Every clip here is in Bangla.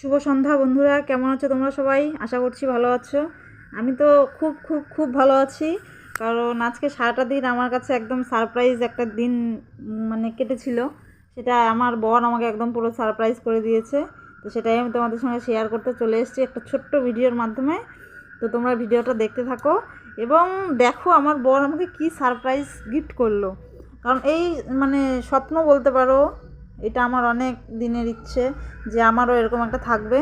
শুভ সন্ধ্যা বন্ধুরা, কেমন আছো তোমরা সবাই? আশা করছি ভালো আছো। আমি তো খুব খুব খুব ভালো আছি, কারণ আজকে সারাটা দিন আমার কাছে একদম সারপ্রাইজ একটা দিন মানে কেটেছিল। সেটা আমার বর আমাকে একদম পুরো সারপ্রাইজ করে দিয়েছে। তো সেটাই আমি তোমাদের সঙ্গে শেয়ার করতে চলে এসেছি একটা ছোট্ট ভিডিওর মাধ্যমে। তো তোমরা ভিডিওটা দেখতে থাকো এবং দেখো আমার বর আমাকে কি সারপ্রাইজ গিফট করল। কারণ এই মানে স্বপ্ন বলতে পারো এটা আমার অনেক দিনের ইচ্ছে যে আমারও এরকম একটা থাকবে।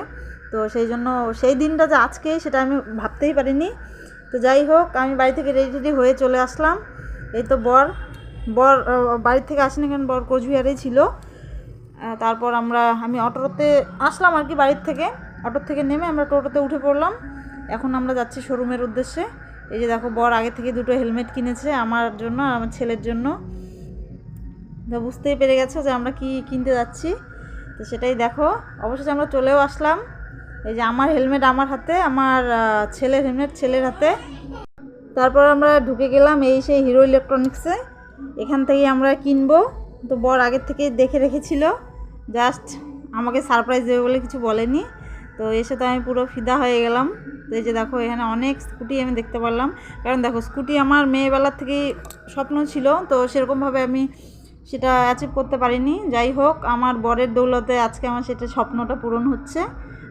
তো সেই জন্য সেই দিনটা যে আজকে সেটা আমি ভাবতেই পারিনি। তো যাই হোক, আমি বাড়ি থেকে রেডি রেডি হয়ে চলে আসলাম। এই তো বর বর বাড়ি থেকে আসেনি কেন? বর কোচবিহারেই ছিল। তারপর আমরা, আমি অটোতে আসলাম আর কি বাড়ির থেকে। অটোর থেকে নেমে আমরা টোটোতে উঠে পড়লাম। এখন আমরা যাচ্ছি শোরুমের উদ্দেশ্যে। এই যে দেখো, বর আগে থেকে দুটো হেলমেট কিনেছে, আমার জন্য আর আমার ছেলের জন্য। তো বুঝতেই পেরে গেছো যে আমরা কি কিনতে যাচ্ছি? তো সেটাই দেখো। অবশেষে আমরা চলেও আসলাম। এই যে আমার হেলমেট আমার হাতে, আমার ছেলের হেলমেট ছেলের হাতে। তারপর আমরা ঢুকে গেলাম এই সেই হিরো ইলেকট্রনিক্সে। এখান থেকেই আমরা কিনবো। তো বর আগের থেকে দেখে রেখেছিল। জাস্ট আমাকে সারপ্রাইজ দেবে বলে কিছু বলেনি। তো এসে তো আমি পুরো ফিদা হয়ে গেলাম। তো এই যে দেখো, এখানে অনেক স্কুটি আমি দেখতে পারলাম। কারণ দেখো, স্কুটি আমার মেয়েবেলার থেকেই স্বপ্ন ছিল। তো সেরকমভাবে আমি সেটা অ্যাচিভ করতে পারিনি। যাই হোক, আমার বরের দৌলতে আজকে আমার সেটা স্বপ্নটা পূরণ হচ্ছে।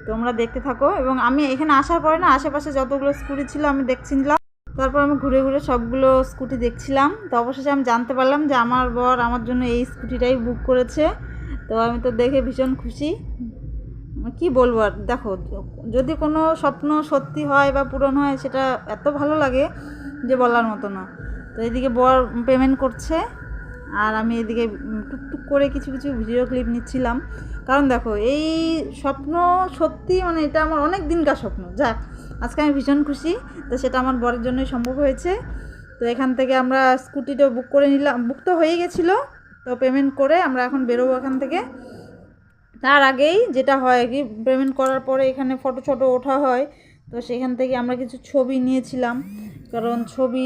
তোমরা দেখতে থাকো এবং আমি এখানে আসার পরে না, আশেপাশে যতগুলো স্কুটি ছিল আমি দেখছিলাম তারপর আমি ঘুরে ঘুরে সবগুলো স্কুটি দেখছিলাম। তো অবশেষে আমি জানতে পারলাম যে আমার বর আমার জন্য এই স্কুটিটাই বুক করেছে। তো আমি তো দেখে ভীষণ খুশি। কি বলব আর, দেখো, যদি কোনো স্বপ্ন সত্যি হয় বা পূরণ হয়, সেটা এত ভালো লাগে যে বলার মতো না। তো এদিকে বর পেমেন্ট করছে। আর আমি এদিকে টুকটুক করে কিছু কিছু ভিডিও ক্লিপ নিচ্ছিলাম। কারণ দেখো, এই স্বপ্ন সত্যি মানে এটা আমার অনেক দিনকার স্বপ্ন। যাক, আজকে আমি ভীষণ খুশি, তো সেটা আমার বরের জন্যই সম্ভব হয়েছে। তো এখান থেকে আমরা স্কুটিটা বুক করে নিলাম বুক তো হয়ে গেছিল, তো পেমেন্ট করে আমরা এখন বেরোবো এখান থেকে। তার আগেই যেটা হয় কি পেমেন্ট করার পরে এখানে ফটো ছটো ওঠা হয়, তো সেখান থেকে আমরা কিছু ছবি নিয়েছিলাম। কারণ ছবি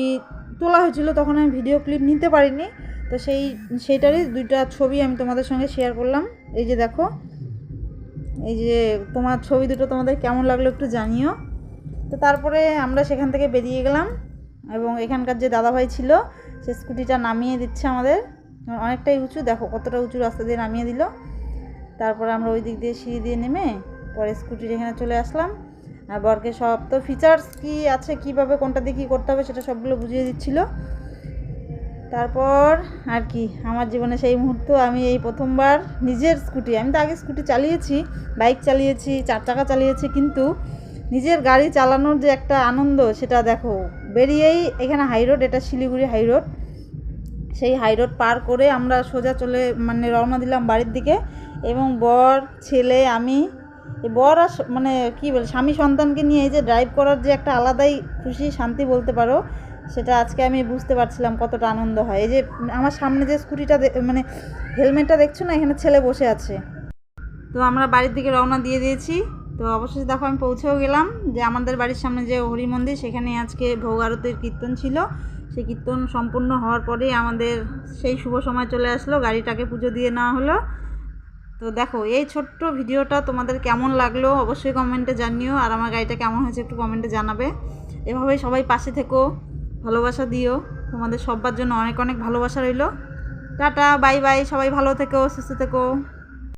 তোলা হয়েছিল, তখন আমি ভিডিও ক্লিপ নিতে পারিনি। তো সেই, সেইটারই দুইটা ছবি আমি তোমাদের সঙ্গে শেয়ার করলাম। এই যে দেখো, এই যে তোমার ছবি দুটো তোমাদের কেমন লাগল একটু জানিও। তো তারপরে আমরা সেখান থেকে বেরিয়ে গেলাম এবং এখানকার যে দাদাভাই ছিল, সে স্কুটিটা নামিয়ে দিচ্ছে আমাদের। অনেকটাই উঁচু, দেখো কতটা উঁচু রাস্তা দিয়ে নামিয়ে দিল। তারপরে আমরা ওই দিক দিয়ে সিঁড়ি দিয়ে নেমে পরে স্কুটির এখানে চলে আসলাম। আর বরকে সব তো ফিচার্স কি আছে, কীভাবে, কোনটা দিয়ে কী করতে হবে সেটা সবগুলো বুঝিয়ে দিচ্ছিল। তারপর আর কি, আমার জীবনে সেই মুহূর্ত, আমি এই প্রথমবার নিজের স্কুটি, আমি তো আগে স্কুটি চালিয়েছি, বাইক চালিয়েছি, চার চাকা চালিয়েছি, কিন্তু নিজের গাড়ি চালানোর যে একটা আনন্দ, সেটা দেখো, বেরিয়েই এখানে হাইরোড এটা শিলিগুড়ি হাইরোড সেই হাইরোড পার করে আমরা সোজা চলে মানে রওনা দিলাম বাড়ির দিকে, এবং বর, ছেলে, আমি বর আর মানে কি বলে, স্বামী সন্তানকে নিয়ে এই যে ড্রাইভ করার যে একটা আলাদাই খুশি, শান্তি বলতে পারো সেটা আজকে আমি বুঝতে পারছিলাম কতটা আনন্দ হয়। এই যে আমার সামনে যে স্কুটিটা মানে হেলমেটটা দেখছ না? এখানে ছেলে বসে আছে। তো আমরা বাড়ির দিকে রওনা দিয়ে দিয়েছি। তো অবশেষে দেখো আমি পৌঁছেও গেলাম যে আমাদের বাড়ির সামনে যে হরি মন্দির সেখানে আজকে ভোগ আরতির কীর্তন ছিল। সেই কীর্তন সম্পূর্ণ হওয়ার পরেই আমাদের সেই শুভ সময় চলে আসলো। গাড়িটাকে পুজো দিয়ে নেওয়া হলো। তো দেখো, এই ছোট্ট ভিডিওটা তোমাদের কেমন লাগল অবশ্যই কমেন্টে জানিও। আর আমার গাড়িটা কেমন হয়েছে একটু কমেন্টে জানাবে। এভাবেই সবাই পাশে থেকো। ভালোবাসা দিও। তোমাদের সবার জন্য অনেক অনেক ভালোবাসা রইল। টাটা, বাই বাই, সবাই ভালো থেকো, সুস্থ থেকো।